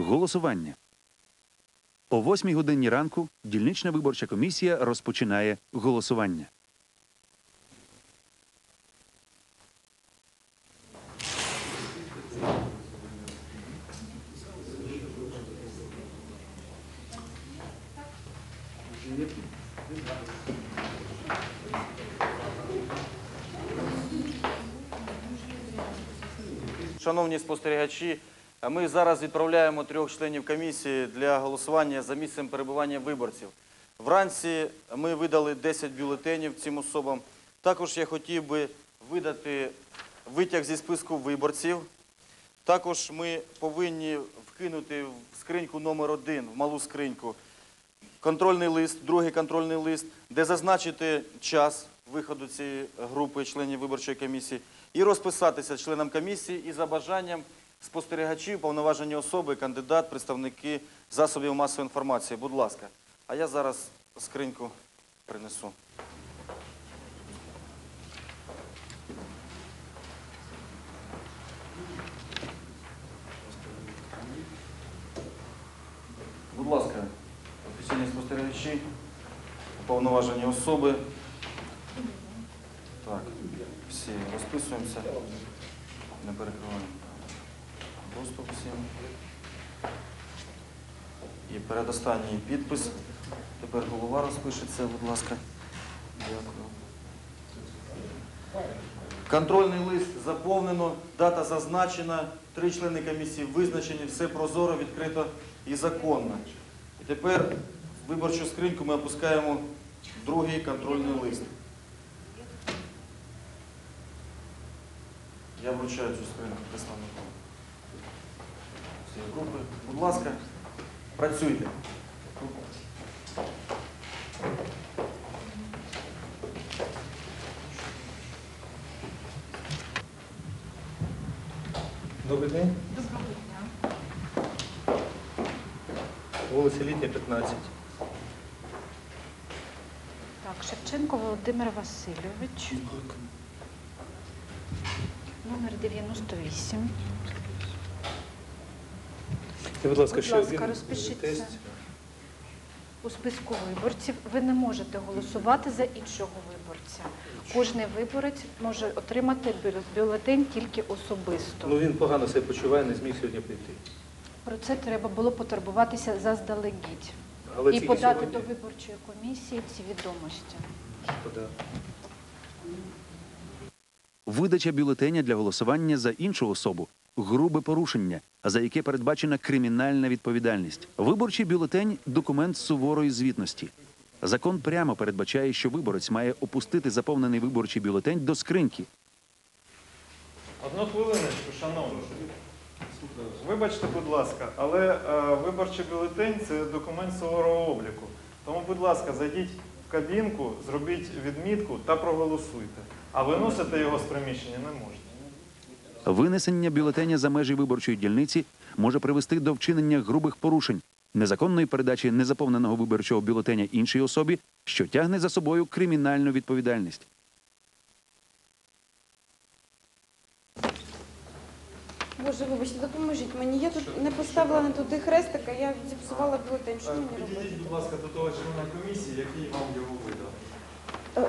Голосування. О 8 годині ранку дільнична виборча комісія розпочинає голосування. Шановні спостерігачі, ми зараз відправляємо трьох членів комісії для голосування за місцем перебування виборців. Вранці ми видали 10 бюлетенів цим особам. Також я хотів би видати витяг зі списку виборців. Також ми повинні вкинути в скриньку номер один, в малу скриньку, контрольний лист, другий контрольний лист, де зазначити час виходу цієї групи членів виборчої комісії і розписатися членам комісії і за бажанням спостерігачів, повноважені особи, кандидат, представники засобів масової інформації. Будь ласка. А я зараз скриньку принесу. Будь ласка, офіційні спостерігачі, уповноважені особи. Так, всі розписуємося. Не перекриваємо доступ всім. І передостанній підпис. Тепер голова розпишеться, будь ласка. Дякую. Контрольний лист заповнено, дата зазначена, три члени комісії визначені, все прозоро, відкрито і законно. І тепер в виборчу скриньку ми опускаємо другий контрольний лист. Я вручаю цю скриньку представнику цієї групи. Будь ласка, працюйте. Добрий день. Доброго дня. Вулиця Літня, 15. Так, Шевченко Володимир Васильович. Номер 98. І, будь ласка, ще ласка, один розпишіться. тест. У списку виборців ви не можете голосувати за іншого виборця. Кожний виборець може отримати бюлетень тільки особисто. Ну він погано себе почуває, не зміг сьогодні прийти. Про це треба було потурбуватися заздалегідь Але і тільки подати сьогодні до виборчої комісії ці відомості. подав. Видача бюлетеня для голосування за іншу особу грубе порушення, за яке передбачена кримінальна відповідальність. Виборчий бюлетень документ суворої звітності. Закон прямо передбачає, що виборець має опустити заповнений виборчий бюлетень до скриньки. Одну хвилиночку, шановні. Вибачте, будь ласка, але е, виборчий бюлетень це документ суворого обліку. Тому, будь ласка, зайдіть в кабінку, зробіть відмітку та проголосуйте. А виносити його з приміщення не можна. Винесення бюлетеня за межі виборчої дільниці може привести до вчинення грубих порушень, незаконної передачі незаповненого виборчого бюлетеня іншій особі, що тягне за собою кримінальну відповідальність. Боже, вибачте, допоможіть мені. Я тут не поставила не туди хрестика, я зіпсувала бюлетень. Що мені робити? Підійдіть, будь ласка, до того члена комісії, який вам його видав. Е,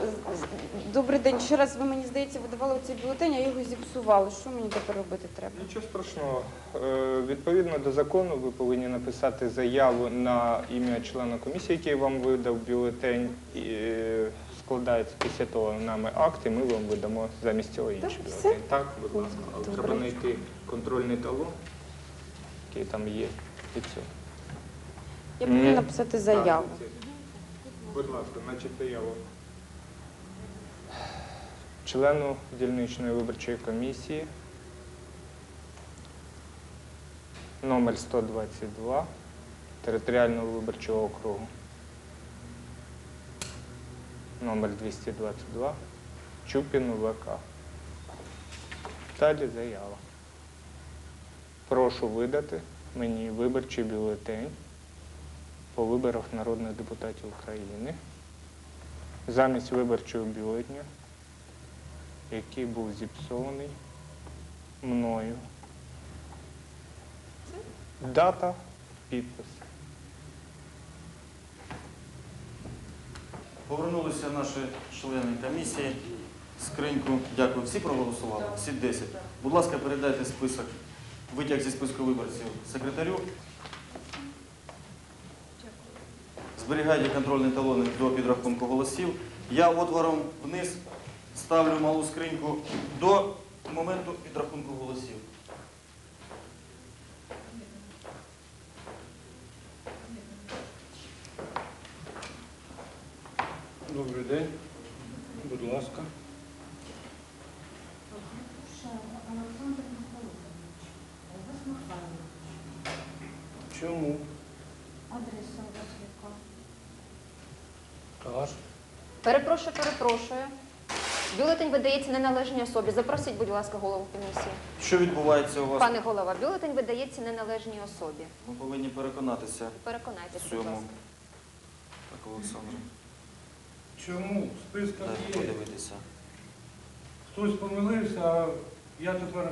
Добрий день. Ще раз ви мені здається видавали цей бюлетень, а його зіпсувала. Що мені тепер робити треба? Нічого страшного. Е, Відповідно до закону, ви повинні написати заяву на ім'я члена комісії, який вам видав бюлетень. І е, складається після того нами акт, і ми вам видамо замість цього інший Так, бюлетень. Так, будь ласка. Але Добре. треба знайти контрольний талон, який там є. І все. Я повинна написати заяву. Так, Будь ласка, значить заяву. Члену дільничної виборчої комісії номер 122 територіального виборчого округу. Номер 222 Чупіну ВК. Далі заява. Прошу видати мені виборчий бюлетень по виборах народних депутатів України замість виборчого бюлетня, який був зіпсований мною. дата, підпис. Повернулися наші члени комісії. Скриньку. Дякую. Всі проголосували? Всі 10. Будь ласка, передайте список, витяг зі списку виборців секретарю. Зберігайте контрольні талони до підрахунку голосів. Я отвором вниз ставлю малу скриньку до моменту підрахунку голосів. Добрий день. Будь ласка. Чому? Адреса у вас яка? Перепрошую, перепрошую. Бюлетень видається неналежній особі. Запросіть, будь ласка, голову комісії. Що відбувається у вас? Пане голова, бюлетень видається неналежній особі. Ми повинні переконатися Переконайтеся, будь ласка. Так, Олександр, Чому? В списках дайте є. подивитися. Хтось помилився, а я тепер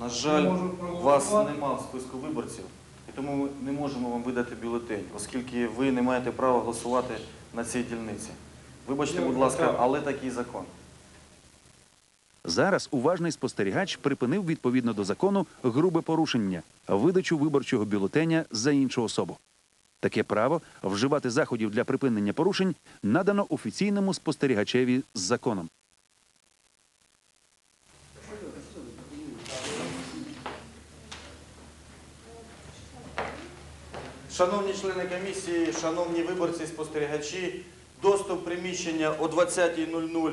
На жаль, можу вас проголосувати. нема в списку виборців, і тому ми не можемо вам видати бюлетень, оскільки ви не маєте права голосувати на цій дільниці. Вибачте, будь ласка, але такий закон. Зараз уважний спостерігач припинив відповідно до закону грубе порушення видачу виборчого бюлетеня за іншу особу. Таке право вживати заходів для припинення порушень надано офіційному спостерігачеві з законом. Шановні члени комісії, шановні виборці, спостерігачі, доступ приміщення о 20.00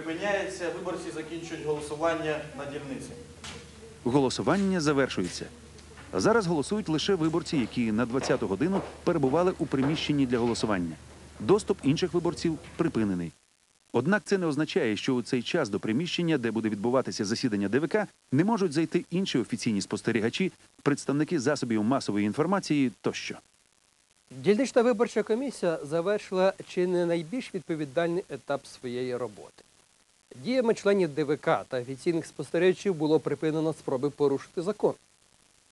припиняється. Виборці закінчують голосування на дільниці. Голосування завершується. Зараз голосують лише виборці, які на 20-ту годину перебували у приміщенні для голосування. Доступ інших виборців припинений. Однак це не означає, що у цей час до приміщення, де буде відбуватися засідання ДВК, не можуть зайти інші офіційні спостерігачі, представники засобів масової інформації тощо. Дільнична виборча комісія завершила чи не найбільш відповідальний етап своєї роботи. Діями членів ДВК та офіційних спостерігачів було припинено спроби порушити закон.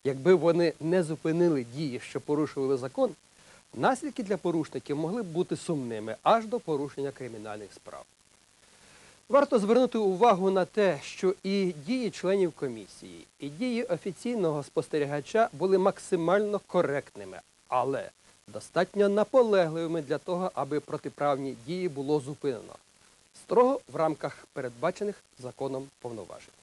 Якби вони не зупинили дії, що порушували закон, наслідки для порушників могли б бути сумними аж до порушення кримінальних справ. Варто звернути увагу на те, що і дії членів комісії, і дії офіційного спостерігача були максимально коректними, але достатньо наполегливими для того, аби протиправні дії було зупинено строго в рамках передбачених законом повноважень.